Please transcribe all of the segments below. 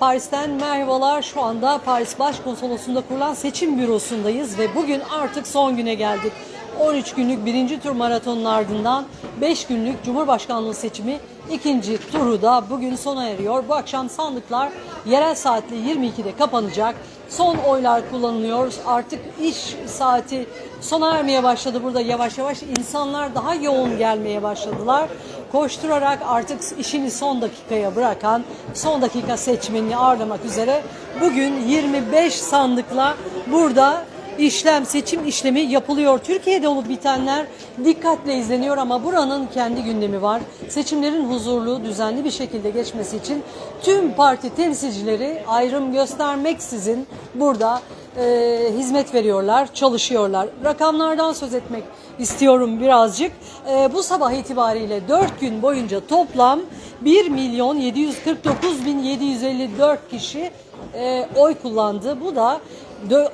Paris'ten merhabalar. Şu anda Paris Başkonsolosluğu'nda kurulan seçim bürosundayız ve bugün artık son güne geldik. 13 günlük birinci tur maratonun ardından 5 günlük Cumhurbaşkanlığı seçimi ikinci turu da bugün sona eriyor. Bu akşam sandıklar yerel saatle 22'de kapanacak. Son oylar kullanılıyor. Artık iş saati sona ermeye başladı burada yavaş yavaş. insanlar daha yoğun gelmeye başladılar. Koşturarak artık işini son dakikaya bırakan, son dakika seçmenini ağırlamak üzere bugün 25 sandıkla burada işlem, seçim işlemi yapılıyor. Türkiye'de olup bitenler dikkatle izleniyor ama buranın kendi gündemi var. Seçimlerin huzurlu, düzenli bir şekilde geçmesi için tüm parti temsilcileri ayrım göstermeksizin burada e, hizmet veriyorlar, çalışıyorlar. Rakamlardan söz etmek istiyorum birazcık. E, bu sabah itibariyle 4 gün boyunca toplam 1 milyon 749 bin 754 kişi e, oy kullandı. Bu da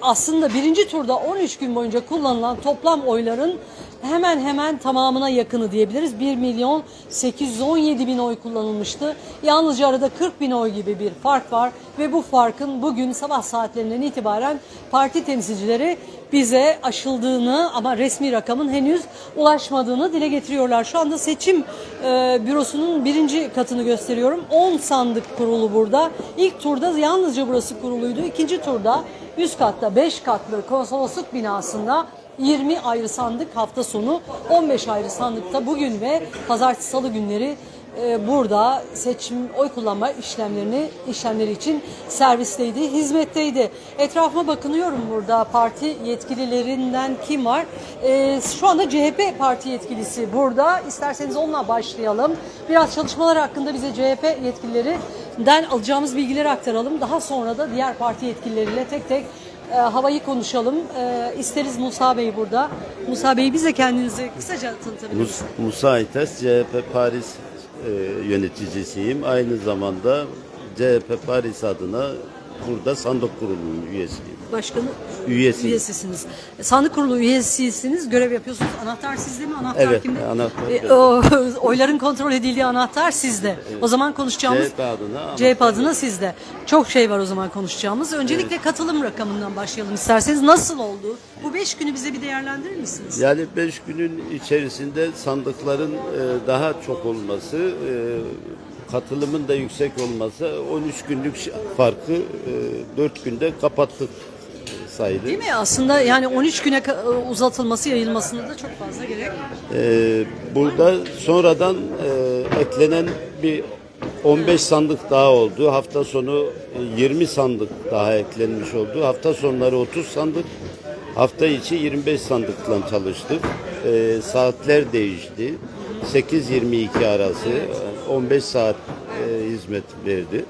aslında birinci turda 13 gün boyunca kullanılan toplam oyların hemen hemen tamamına yakını diyebiliriz. 1 milyon 817 bin oy kullanılmıştı. Yalnızca arada 40 bin oy gibi bir fark var ve bu farkın bugün sabah saatlerinden itibaren parti temsilcileri bize aşıldığını ama resmi rakamın henüz ulaşmadığını dile getiriyorlar. Şu anda seçim e, bürosunun birinci katını gösteriyorum. 10 sandık kurulu burada. İlk turda yalnızca burası kuruluydu. İkinci turda üst katta 5 katlı konsolosluk binasında 20 ayrı sandık hafta sonu 15 ayrı sandıkta bugün ve pazartesi salı günleri burada seçim oy kullanma işlemlerini işlemleri için servisteydi, hizmetteydi. Etrafıma bakınıyorum burada parti yetkililerinden kim var? E, şu anda CHP parti yetkilisi burada. İsterseniz onunla başlayalım. Biraz çalışmalar hakkında bize CHP yetkililerinden alacağımız bilgileri aktaralım. Daha sonra da diğer parti yetkilileriyle tek tek e, havayı konuşalım. E, isteriz Musa Bey burada. Musa Bey bize kendinizi kısaca tanıtabilir Mus misiniz? Musa Aytaş, CHP Paris e, yöneticisiyim. Aynı zamanda CHP Paris adına burada sandık kurulunun üyesiyim. Başkanı Üyesiyim. üyesisiniz. Sandık kurulu üyesisiniz. Görev yapıyorsunuz. Anahtar sizde mi? Anahtar Evet, kimde? anahtar E, o, oyların kontrol edildiği anahtar sizde. O zaman konuşacağımız CHP adına CHP adına sizde. Çok şey var o zaman konuşacağımız. Öncelikle katılım rakamından başlayalım isterseniz. Nasıl oldu? Bu beş günü bize bir değerlendirir misiniz? Yani 5 günün içerisinde sandıkların e, daha çok olması, e, katılımın da yüksek olması 13 günlük farkı 4 günde kapattık e, sayılır. Değil mi? Aslında yani 13 güne ka- uzatılması, yayılmasına da çok fazla gerek. Ee, burada sonradan e, eklenen bir 15 sandık daha oldu. Hafta sonu e, 20 sandık daha eklenmiş oldu. Hafta sonları 30 sandık. Hafta içi 25 sandıkla çalıştık. Ee, saatler değişti. 8-22 arası e, 15 saat e, hizmet verdi.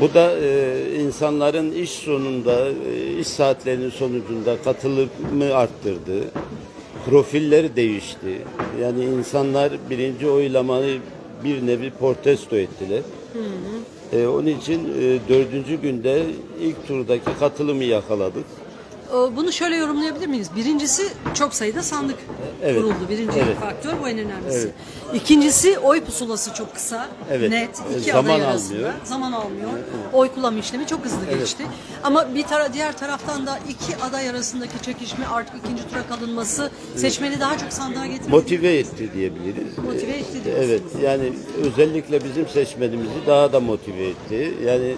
Bu da e, insanların iş sonunda, e, iş saatlerinin sonucunda katılımı arttırdı. Profilleri değişti. Yani insanlar birinci oylamayı bir nevi protesto ettiler. E, onun için e, dördüncü günde ilk turdaki katılımı yakaladık. Ee, Bunu şöyle yorumlayabilir miyiz? Birincisi çok sayıda sandık Evet. kuruldu. Birinci Evet. faktör bu en önemlisi. Evet. İkincisi oy pusulası çok kısa, Evet. net, iki Zaman aday arasında. almıyor. Zaman almıyor. Oy kullanma işlemi çok hızlı geçti. Ama bir tara diğer taraftan da iki aday arasındaki çekişme artık ikinci tura kalınması seçmeni daha çok sandığa getirdi. Motive etti diyebiliriz. Motive etti diyorsunuz. Evet yani özellikle bizim seçmenimizi daha da motive etti. Yani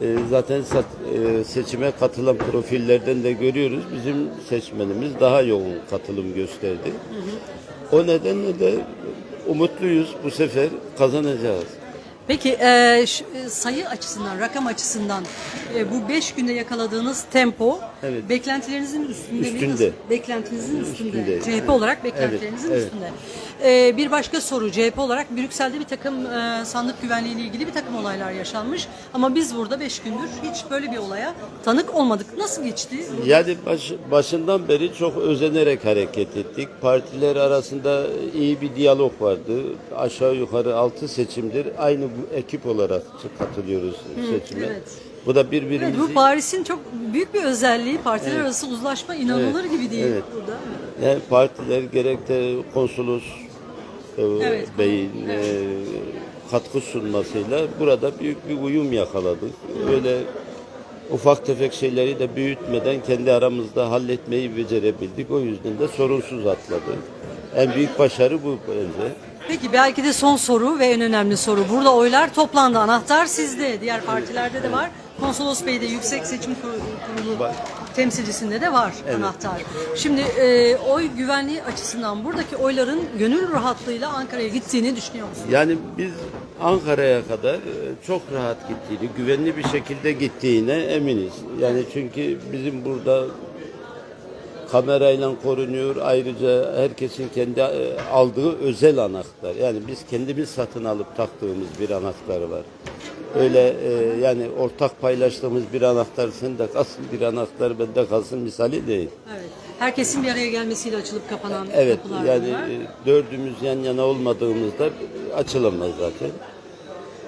e, zaten e, seçime katılan profillerden de görüyoruz. Bizim seçmenimiz daha yoğun katılım gösterdi. O nedenle de umutluyuz bu sefer kazanacağız. Peki e, e, sayı açısından, rakam açısından e, bu 5 günde yakaladığınız tempo Evet. beklentilerinizin üstünde? Üstünde. Beklentinizin üstünde. Üstünde. CHP olarak beklentilerinizin Evet, üstünde. E, bir başka soru CHP olarak Brüksel'de bir takım e, sandık güvenliği ile ilgili bir takım olaylar yaşanmış. Ama biz burada 5 gündür hiç böyle bir olaya tanık olmadık. Nasıl geçti? Yani baş- başından beri çok özenerek hareket ettik. Partiler arasında iyi bir diyalog vardı. Aşağı yukarı altı seçimdir. Aynı bu ekip olarak katılıyoruz seçime. evet. Bu da Evet, birbirimizi... bu Paris'in çok büyük bir özelliği. Partiler arası uzlaşma inanılır Evet, gibi değil evet. burada. Yani partiler gerek de konsolos e, Evet. beyin, e, katkı sunmasıyla burada büyük bir uyum yakaladık. Öyle ufak tefek şeyleri de büyütmeden kendi aramızda halletmeyi becerebildik. O yüzden de sorunsuz atladık. En büyük başarı bu bence. Peki belki de son soru ve en önemli soru. Burada oylar toplandı. Anahtar sizde. Diğer partilerde de var. Konsolos Bey'de Yüksek Seçim Kurulu, Var. temsilcisinde de var anahtar. Şimdi e, oy güvenliği açısından buradaki oyların gönül rahatlığıyla Ankara'ya gittiğini düşünüyor musunuz? Yani biz Ankara'ya kadar e, çok rahat gittiğini, güvenli bir şekilde gittiğine eminiz. Yani çünkü bizim burada kamerayla korunuyor. Ayrıca herkesin kendi e, aldığı özel anahtar. Yani biz kendimiz satın alıp taktığımız bir anahtar var. Öyle e, yani ortak paylaştığımız bir anahtar sende kalsın, bir anahtar bende kalsın misali değil. Evet. Herkesin bir araya gelmesiyle açılıp kapanan Evet kapılar yani bunlar. e, dördümüz yan yana olmadığımızda açılamaz zaten.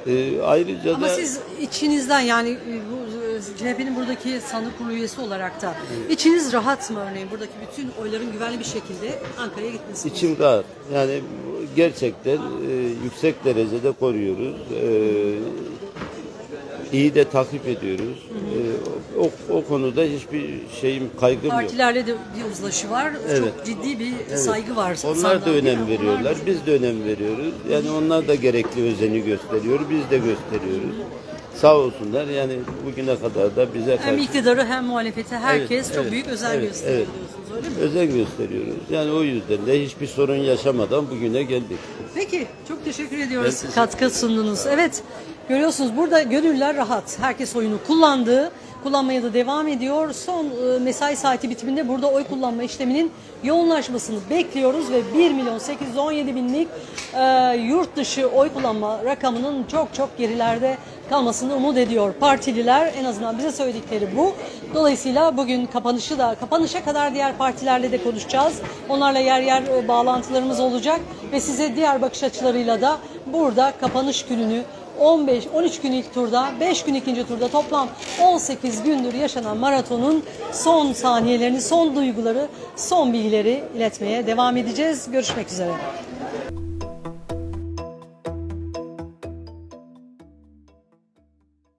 E, ayrıca Ama da siz içinizden yani e, bu e, CHP'nin buradaki sandık kurulu üyesi olarak da içiniz rahat mı örneğin buradaki bütün oyların güvenli bir şekilde Ankara'ya gitmesi? içim rahat. Yani gerçekten e, yüksek derecede koruyoruz. E, iyi de takip ediyoruz. E, o, o konuda hiçbir şeyim kaygım yok. Partilerle de bir uzlaşı var. Evet. Çok ciddi bir saygı var. Onlar sandığa, da değil mi? önem Onlar veriyorlar. Biz de önem veriyoruz. Yani onlar da gerekli özeni gösteriyor. Biz de gösteriyoruz. Sağ olsunlar. Yani bugüne kadar da bize Hem karşı iktidarı hem muhalefete herkes çok evet, büyük özen evet, gösteriyor evet. diyorsunuz öyle mi? özen gösteriyoruz. Yani o yüzden de hiçbir sorun yaşamadan bugüne geldik. Peki çok teşekkür ediyoruz katkı sundunuz. Evet görüyorsunuz burada gönüller rahat. Herkes oyunu kullandı. Kullanmaya da devam ediyor. Son e, mesai saati bitiminde burada oy kullanma işleminin yoğunlaşmasını bekliyoruz ve 1 milyon 817 binlik e, yurt dışı oy kullanma rakamının çok çok gerilerde kalmasını umut ediyor. Partililer en azından bize söyledikleri bu. Dolayısıyla bugün kapanışı da kapanışa kadar diğer partilerle de konuşacağız. Onlarla yer yer e, bağlantılarımız olacak ve size diğer bakış açılarıyla da burada kapanış gününü 15 13 gün ilk turda, 5 gün ikinci turda toplam 18 gündür yaşanan maratonun son saniyelerini, son duyguları, son bilgileri iletmeye devam edeceğiz. Görüşmek üzere.